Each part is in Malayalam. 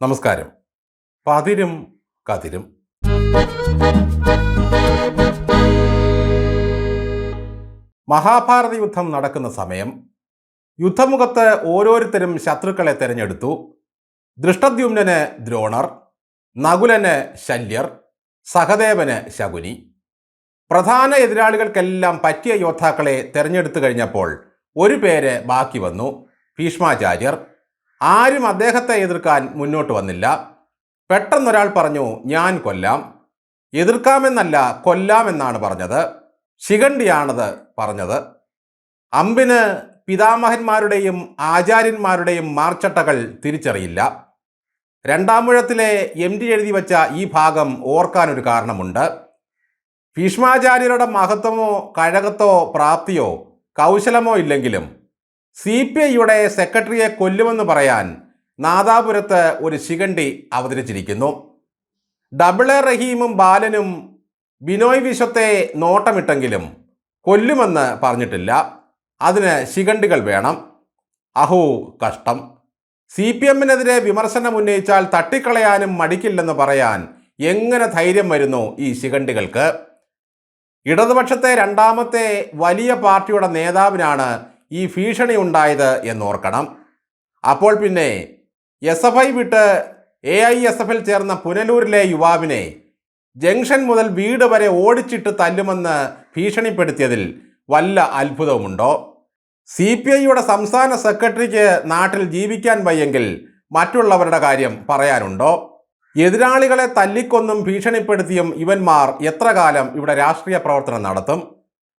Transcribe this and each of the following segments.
നമസ്കാരം. പതിരും കതിരും. മഹാഭാരത യുദ്ധം നടക്കുന്ന സമയം യുദ്ധമുഖത്ത് ഓരോരുത്തരും ശത്രുക്കളെ തിരഞ്ഞെടുത്തു. ദൃഷ്ടദ്യുമ്നന് ദ്രോണർ നകുലന് ശല്യർ സഹദേവന് ശകുനി. പ്രധാന എതിരാളികൾക്കെല്ലാം പറ്റിയ യോദ്ധാക്കളെ തിരഞ്ഞെടുത്തു കഴിഞ്ഞപ്പോൾ ഒരു പേര് ബാക്കി വന്നു ഭീഷ്മാചാര്യർ. ആരും അദ്ദേഹത്തെ എതിർക്കാൻ മുന്നോട്ട് വന്നില്ല. പെട്ടെന്നൊരാൾ പറഞ്ഞു ഞാൻ കൊല്ലാം. എതിർക്കാമെന്നല്ല കൊല്ലാമെന്നാണ് പറഞ്ഞത്. ശിഖണ്ഡിയാണത് പറഞ്ഞത്. അമ്പിന് പിതാമഹന്മാരുടെയും ആചാര്യന്മാരുടെയും മാർച്ചട്ടകൾ തിരിച്ചറിയില്ല. രണ്ടാമൂഴത്തിലെ എം ഡി എഴുതി വച്ച ഈ ഭാഗം ഓർക്കാനൊരു കാരണമുണ്ട്. ഭീഷ്മാചാര്യരുടെ മഹത്വമോ കഴകത്തോ പ്രാപ്തിയോ കൗശലമോ ഇല്ലെങ്കിലും സി പി ഐയുടെ സെക്രട്ടറിയെ കൊല്ലുമെന്ന് പറയാൻ നാദാപുരത്ത് ഒരു ശിഖണ്ഡി അവതരിച്ചിരിക്കുന്നു. ഡബിൾ എ റഹീമും ബാലനും ബിനോയ് വിശ്വത്തെ നോട്ടമിട്ടെങ്കിലും കൊല്ലുമെന്ന് പറഞ്ഞിട്ടില്ല. അതിന് ശിഖണ്ഡികൾ വേണം. അഹോ കഷ്ടം. സി പി എമ്മിനെതിരെ വിമർശനം ഉന്നയിച്ചാൽ തട്ടിക്കളയാനും മടിക്കില്ലെന്ന് പറയാൻ എങ്ങനെ ധൈര്യം വരുന്നു ഈ ശിഖണ്ഡികൾക്ക്? ഇടതുപക്ഷത്തെ രണ്ടാമത്തെ വലിയ പാർട്ടിയുടെ നേതാവിനാണ് ഈ ഭീഷണി ഉണ്ടായത് എന്നോർക്കണം. അപ്പോൾ പിന്നെ എസ് എഫ് ഐ വിട്ട് എ ഐ എസ് എഫിൽ ചേർന്ന പുനലൂരിലെ യുവാവിനെ ജംഗ്ഷൻ മുതൽ വീട് വരെ ഓടിച്ചിട്ട് തല്ലുമെന്ന് ഭീഷണിപ്പെടുത്തിയതിൽ വല്ല അത്ഭുതവുമുണ്ടോ? സി പി ഐയുടെ സംസ്ഥാന സെക്രട്ടറിക്ക് നാട്ടിൽ ജീവിക്കാൻ വയ്യെങ്കിൽ മറ്റുള്ളവരുടെ കാര്യം പറയാനുണ്ടോ? എതിരാളികളെ തല്ലിക്കൊന്നും ഭീഷണിപ്പെടുത്തിയും ഇവന്മാർ എത്ര കാലം ഇവിടെ രാഷ്ട്രീയ പ്രവർത്തനം നടത്തും?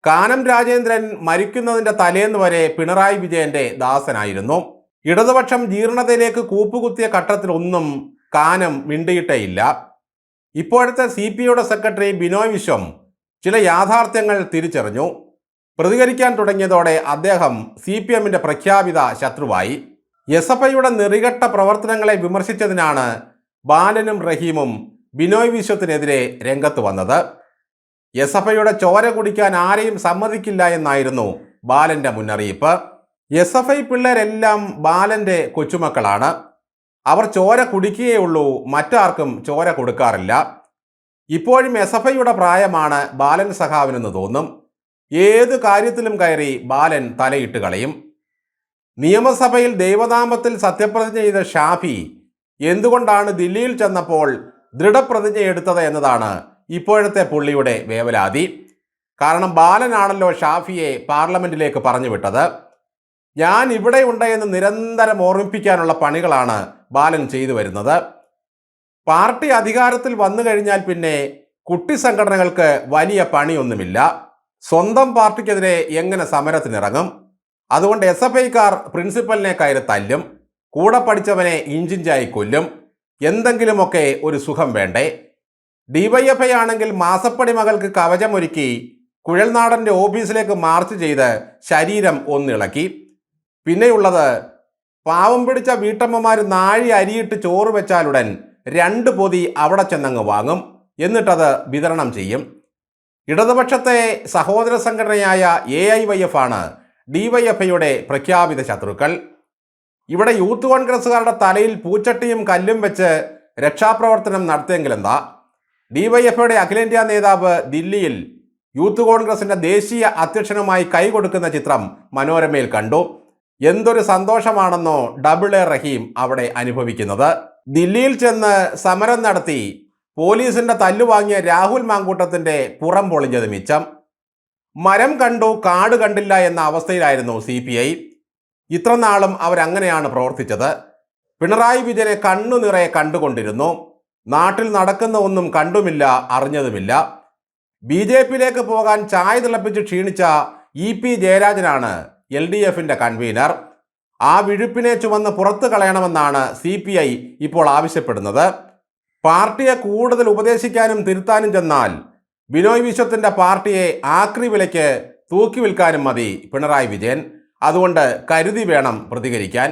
കാനം രാജേന്ദ്രൻ മരിക്കുന്നതിന്റെ തലേന്ന് വരെ പിണറായി വിജയന്റെ ദാസനായിരുന്നു. ഇടതുപക്ഷം ജീർണതയിലേക്ക് കൂപ്പുകുത്തിയ ഘട്ടത്തിലൊന്നും കാനം മിണ്ടിയിട്ടേയില്ല. ഇപ്പോഴത്തെ സി പി ഐയുടെ സെക്രട്ടറി ബിനോയ് വിശ്വം ചില യാഥാർത്ഥ്യങ്ങൾ തിരിച്ചറിഞ്ഞു. പ്രതികരിക്കാൻ തുടങ്ങിയതോടെ അദ്ദേഹം സി പി എമ്മിന്റെ പ്രഖ്യാപിത ശത്രുവായി. എസ് എഫ് ഐയുടെ നെറികെട്ട പ്രവർത്തനങ്ങളെ വിമർശിച്ചതിനാണ് ബാലനും റഹീമും ബിനോയ് വിശ്വത്തിനെതിരെ രംഗത്ത് വന്നത്. എസ് ചോര കുടിക്കാൻ ആരെയും സമ്മതിക്കില്ല എന്നായിരുന്നു ബാലന്റെ മുന്നറിയിപ്പ്. എസ് പിള്ളേരെല്ലാം ബാലന്റെ കൊച്ചുമക്കളാണ്. അവർ ചോര കുടിക്കുകയുള്ളൂ മറ്റാർക്കും ചോര കൊടുക്കാറില്ല. ഇപ്പോഴും എസ് പ്രായമാണ് ബാലൻ സഖാവിനെന്ന് തോന്നും. ഏത് കാര്യത്തിലും കയറി ബാലൻ തലയിട്ട് കളയും. നിയമസഭയിൽ ദൈവനാമത്തിൽ സത്യപ്രതിജ്ഞ ചെയ്ത ഷാഫി എന്തുകൊണ്ടാണ് ദില്ലിയിൽ ചെന്നപ്പോൾ ദൃഢപ്രതിജ്ഞ എടുത്തത് എന്നതാണ് ഇപ്പോഴത്തെ പുള്ളിയുടെ വേവലാതി. കാരണം ബാലനാണല്ലോ ഷാഫിയെ പാർലമെന്റിലേക്ക് പറഞ്ഞു വിട്ടത്. ഞാൻ ഇവിടെ ഉണ്ട് എന്ന് നിരന്തരം ഓർമ്മിപ്പിക്കാനുള്ള പണികളാണ് ബാലൻ ചെയ്തു വരുന്നത്. പാർട്ടി അധികാരത്തിൽ വന്നു കഴിഞ്ഞാൽ പിന്നെ കുട്ടി സംഘടനകൾക്ക് വലിയ പണിയൊന്നുമില്ല. സ്വന്തം പാർട്ടിക്കെതിരെ എങ്ങനെ സമരത്തിനിറങ്ങും? അതുകൊണ്ട് എസ് എഫ് ഐക്കാർ പ്രിൻസിപ്പലിനെ കയറി തല്ലും. കൂടെ പഠിച്ചവനെ ഇഞ്ചിഞ്ചായി കൊല്ലും. എന്തെങ്കിലുമൊക്കെ ഒരു സുഖം വേണ്ടേ? ഡിവൈഎഫ്ഐ ആണെങ്കിൽ മാസപ്പടി മകൾക്ക് കവചമൊരുക്കി കുഴൽനാടന്റെ ഓഫീസിലേക്ക് മാർച്ച് ചെയ്ത് ശരീരം ഒന്നിളക്കി. പിന്നെയുള്ളത് പാവം പിടിച്ച വീട്ടമ്മമാർ നാഴി അരിയിട്ട് ചോറ് വെച്ചാലുടൻ രണ്ട് പൊതി അവിടെ ചെന്നങ്ങ് വാങ്ങും. എന്നിട്ടത് വിതരണം ചെയ്യും. ഇടതുപക്ഷത്തെ സഹോദര സംഘടനയായ എ ഐ വൈ എഫ് ആണ് ഡിവൈഎഫ്ഐയുടെ പ്രഖ്യാപിത ശത്രുക്കൾ. ഇവിടെ യൂത്ത് കോൺഗ്രസ്സുകാരുടെ തലയിൽ പൂച്ചട്ടിയും കല്ലും വെച്ച് രക്ഷാപ്രവർത്തനം നടത്തിയെങ്കിലെന്താ ഡിവൈഎഫ്ഐയുടെ അഖിലേന്ത്യാ നേതാവ് ദില്ലിയിൽ യൂത്ത് കോൺഗ്രസിന്റെ ദേശീയ അധ്യക്ഷനുമായി കൈകൊടുക്കുന്ന ചിത്രം മനോരമയിൽ കണ്ടു. എന്തൊരു സന്തോഷമാണെന്നോ ഡബിൾ എ റഹീം അവിടെ അനുഭവിക്കുന്നത്. ദില്ലിയിൽ ചെന്ന് സമരം നടത്തി പോലീസിന്റെ തല്ലു വാങ്ങിയ രാഹുൽ മാങ്കൂട്ടത്തിന്റെ പുറം പൊളിഞ്ഞത് മിച്ചം. മരം കണ്ടു കാട് കണ്ടില്ല എന്ന അവസ്ഥയിലായിരുന്നു സി പി ഐ. ഇത്രനാളും അവരങ്ങനെയാണ് പ്രവർത്തിച്ചത്. പിണറായി വിജയനെ കണ്ണു നിറയെ കണ്ടുകൊണ്ടിരുന്നു. നാട്ടിൽ നടക്കുന്ന ഒന്നും കണ്ടുമില്ല അറിഞ്ഞതുമില്ല. ബി ജെ പിയിലേക്ക് പോകാൻ ചായ തിളപ്പിച്ച് ക്ഷീണിച്ച ഇ പി ജയരാജനാണ് എൽ ഡി എഫിന്റെ കൺവീനർ. ആ വിഴുപ്പിനെ ചുമന്ന് പുറത്തു കളയണമെന്നാണ് സി പി ഐ ഇപ്പോൾ ആവശ്യപ്പെടുന്നത്. പാർട്ടിയെ കൂടുതൽ ഉപദേശിക്കാനും തിരുത്താനും ചെന്നാൽ ബിനോയ് വിശ്വത്തിന്റെ പാർട്ടിയെ ആക്രി വിലയ്ക്ക് തൂക്കി വിൽക്കാനും മതി പിണറായി വിജയൻ. അതുകൊണ്ട് കരുതി വേണം പ്രതികരിക്കാൻ.